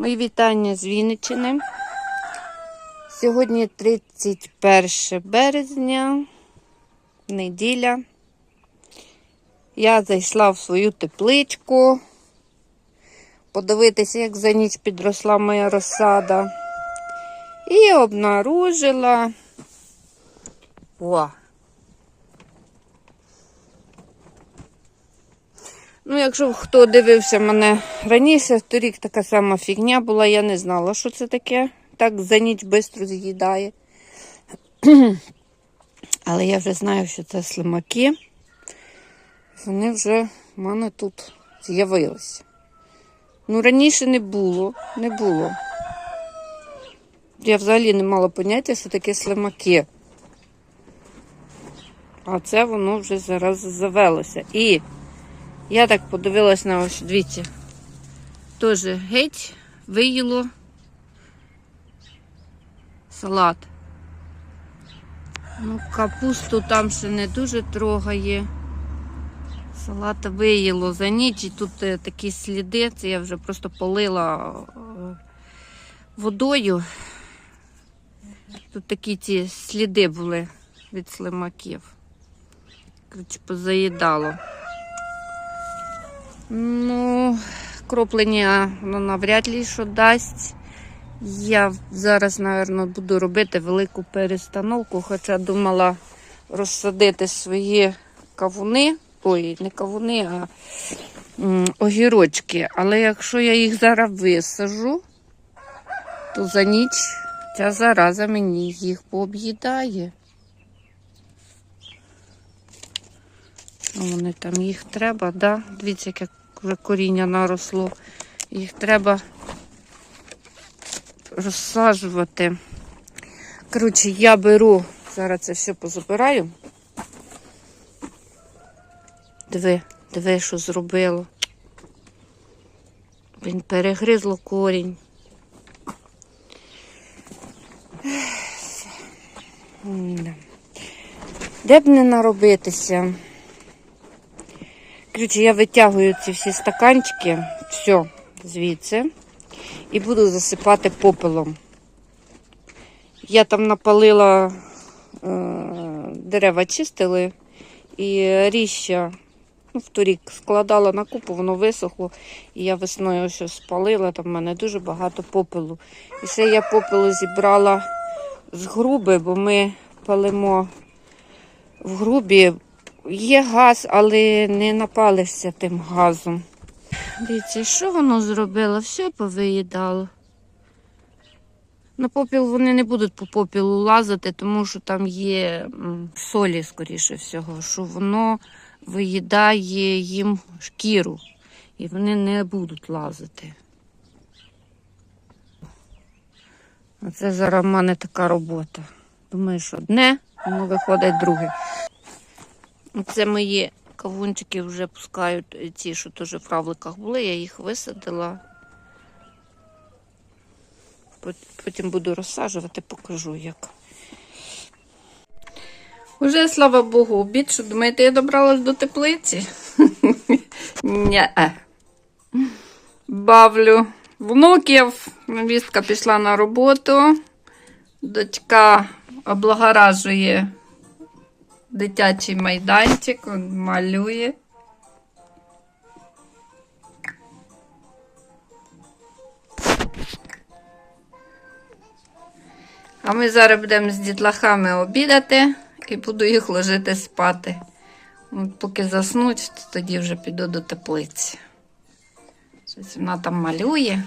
Мої вітання з Вінниччини. Сьогодні 31 березня, неділя. Я зайшла в свою тепличку, подивитися, як за ніч підросла моя розсада. І обнаружила. О! Ну, якщо хто дивився мене раніше, торік така сама фігня була, я не знала, що це таке. Так за ніч швидко з'їдає. Але я вже знаю, що це слимаки. Вони вже в мене тут з'явилися. Ну, раніше не було, не було. Я взагалі не мала поняття, що таке слимаки. А це воно вже зараз завелося. І я так подивилась на ось, дивіться, теж геть виїло салат. Ну, капусту там ще не дуже трогає. Салат виїло за ніч, і тут е, такі сліди. Це я вже просто полила е, водою. Тут такі ці сліди були від слимаків. Коротше, позаїдало. Ну, кроплення воно навряд ли що дасть. Я зараз, мабуть, буду робити велику перестановку, хоча думала розсадити свої кавуни. Ой, не кавуни, а огірочки. Але якщо я їх зараз висажу, то за ніч ця зараза мені їх пооб'їдає. Вони там їх треба, да? Дивіться, яке коріння наросло. Їх треба розсаджувати. Коротше, я беру, зараз це все позабираю. Диви, диви, що зробило. Він перегризло корінь. Де б не наробитися? Коротше, я витягую ці всі стаканчики, все, звідси, і буду засипати попелом. Я там напалила е, дерева чистили і ріща ну, вторік складала на купу, воно висохло. І я весною ось спалила, там в мене дуже багато попелу. І ще я попелу зібрала з груби, бо ми палимо в грубі. Є газ, але не напалишся тим газом. Дивіться, що воно зробило? Все повиїдало. На попіл вони не будуть по попілу лазити, тому що там є солі, скоріше всього, що воно виїдає їм шкіру. І вони не будуть лазити. Оце зараз в мене така робота. Думаєш, одне, воно виходить друге. Це мої кавунчики вже пускають е, ті, що теж в равликах були, я їх висадила. Потім буду розсаджувати, покажу як. Уже, слава Богу, обід, що думаєте, я добралась до теплиці? Ні. Бавлю внуків. Невістка пішла на роботу. Дочка облагоражує дитячий майданчик, он малює. А ми зараз будемо з дітлахами обідати і буду їх ложити спати. От поки заснуть, то тоді вже піду до теплиці. Щось вона там малює.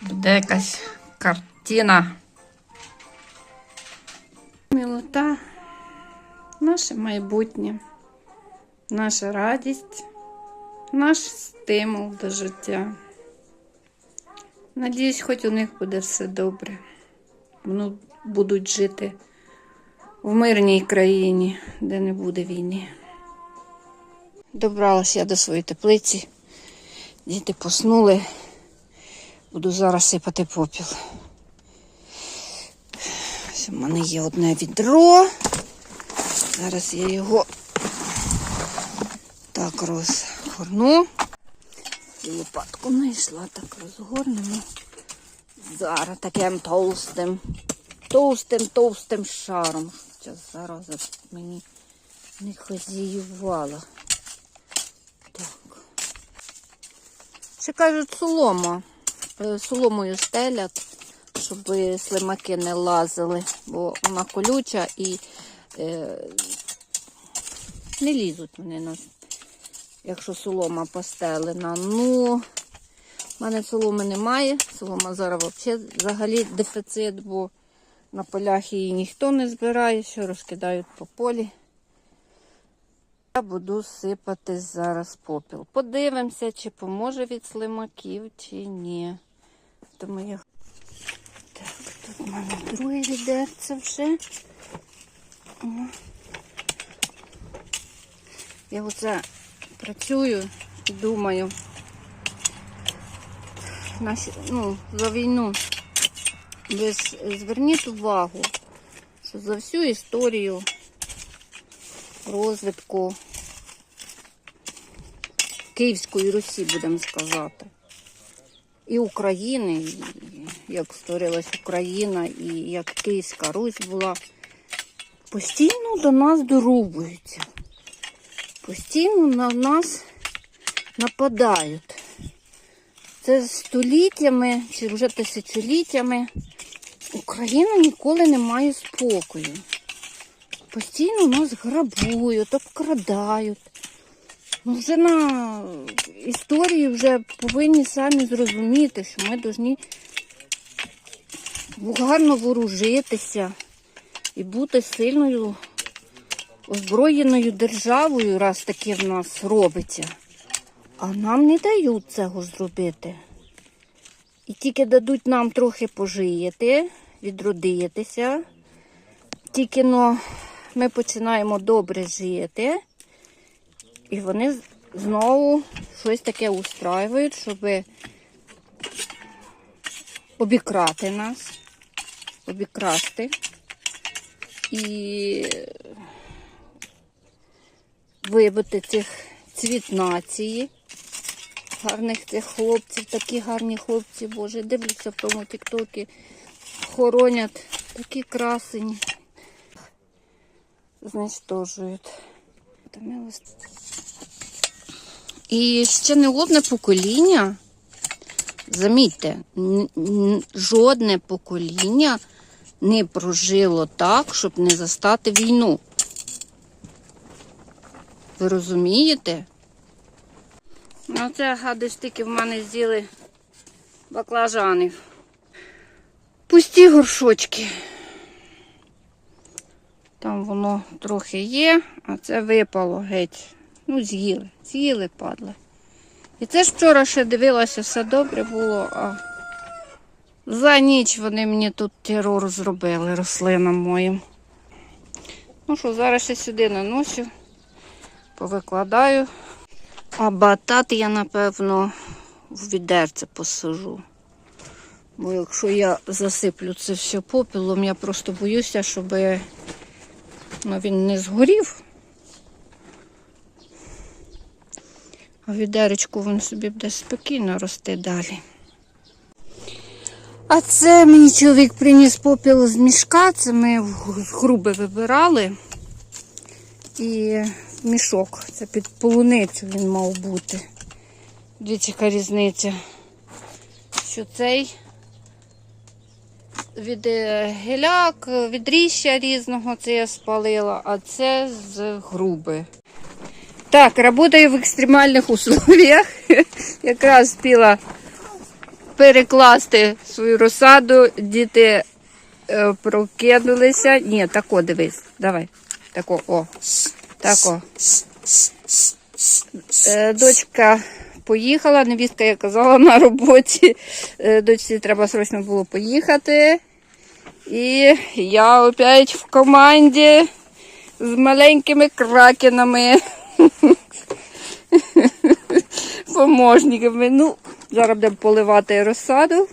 Буде якась картина. Наше майбутнє, наша радість, наш стимул до життя. Надіюсь, хоч у них буде все добре. Вони будуть жити в мирній країні, де не буде війни. Добралась я до своєї теплиці. Діти поснули. Буду зараз сипати попіл. У мене є одне відро. Зараз я його так розгорну. І лопатку знайшла, так розгорнемо. Зараз таким товстим, товстим, товстим шаром. Зараз зараза мені не хазіювала. Так. Ще кажуть, солома. Е, Соломою стелять, щоб слимаки не лазили, бо вона колюча і не лізуть вони на якщо солома постелена. Ну, в мене соломи немає. Солома зараз взагалі, дефіцит, бо на полях її ніхто не збирає, що розкидають по полі. Я буду сипати зараз попіл. Подивимося, чи поможе від слимаків, чи ні. Тому. Так, тут в мене друге відерце вже. Я оце працюю і думаю. Наші, ну, за війну. Ви зверніть увагу, що за всю історію розвитку Київської Русі, будемо сказати, і України, як створилась Україна, і як Київська Русь була, постійно до нас дорубуються. Постійно на нас нападають. Це століттями чи вже тисячоліттями Україна ніколи не має спокою. Постійно нас грабують, обкрадають. Ну, вже на історії вже повинні самі зрозуміти, що ми повинні гарно вооружитися і бути сильною озброєною державою, раз таке в нас робиться. А нам не дають цього зробити. І тільки дадуть нам трохи пожити, відродитися. Тільки но ми починаємо добре жити, і вони знову щось таке устраюють, щоб обікрати нас, обікрасти і вибити цих цвіт нації. Гарних цих хлопців, такі гарні хлопці, боже, дивлюся в тому тіктокі, хоронять такі красені, ось- І ще не одне покоління, замітьте, жодне покоління не прожило так, щоб не застати війну. Ви розумієте? Ну, це гади стільки в мене з'їли баклажанів. Пусті горшочки. Там воно трохи є, а це випало геть. Ну, з'їли, з'їли, падли. І це ж вчора ще дивилася, все добре було, а за ніч вони мені тут терор зробили рослинам моїм. Ну що, зараз ще сюди наношу, повикладаю. А батат я, напевно, в відерце посажу. Бо якщо я засиплю це все попелом, я просто боюся, щоб ну, він не згорів. А відеречку він собі буде спокійно рости далі. А це мені чоловік приніс попіл з мішка, це ми груби вибирали. І мішок. Це під полуницю він мав бути. Дивіться, яка різниця. Що цей від е, геляк, від ріща різного це я спалила, а це з груби. Так, працюю в екстремальних условиях. Якраз спіла перекласти свою розсаду. Діти е, прокинулися. Ні, тако дивись. Давай. Тако, о. Тако. Е, дочка поїхала, невістка, я казала, на роботі. Е, дочці треба срочно було поїхати. І я опять в команді з маленькими кракенами. Поможниками. Ну, зараз будемо поливати розсаду.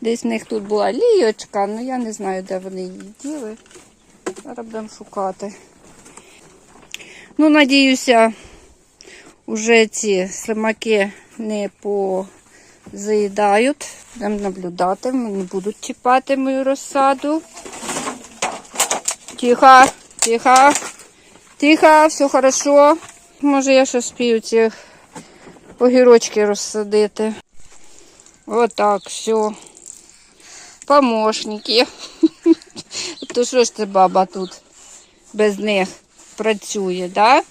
Десь в них тут була лійочка, ну я не знаю, де вони її діли. Зараз будемо шукати. Ну, надіюся, Уже ці слимаки не позаїдають. Будемо наблюдати, вони будуть чіпати мою розсаду. Тихо, тихо, тихо, все хорошо. Може я ще спію ці огірочки розсадити. Отак, все. Помощники. То що ж це баба тут без них працює, да?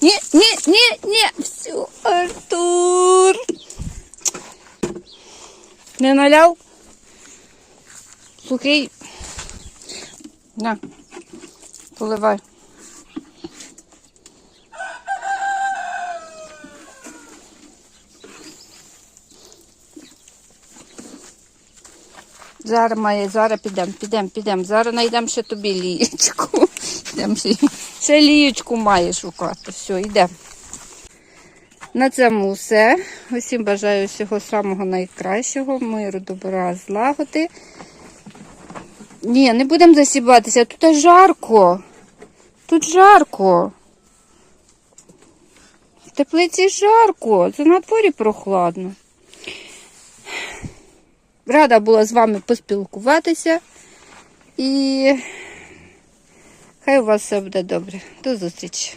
Ні, ні, ні, ні, все, Артур. Не наляв? Сухий. На, поливай. Зараз має, зараз підемо, підемо, підемо. Зараз знайдемо ще тобі лієчку. Ще, ще лієчку має шукати. Все, йдемо. На цьому все. Усім бажаю всього самого найкращого, миру, добра, злагоди. Ні, не будемо засібатися, тут жарко. Тут жарко. В теплиці жарко, це на дворі прохладно. Рада була з вами поспілкуватися. І хай у вас все буде добре. До зустрічі!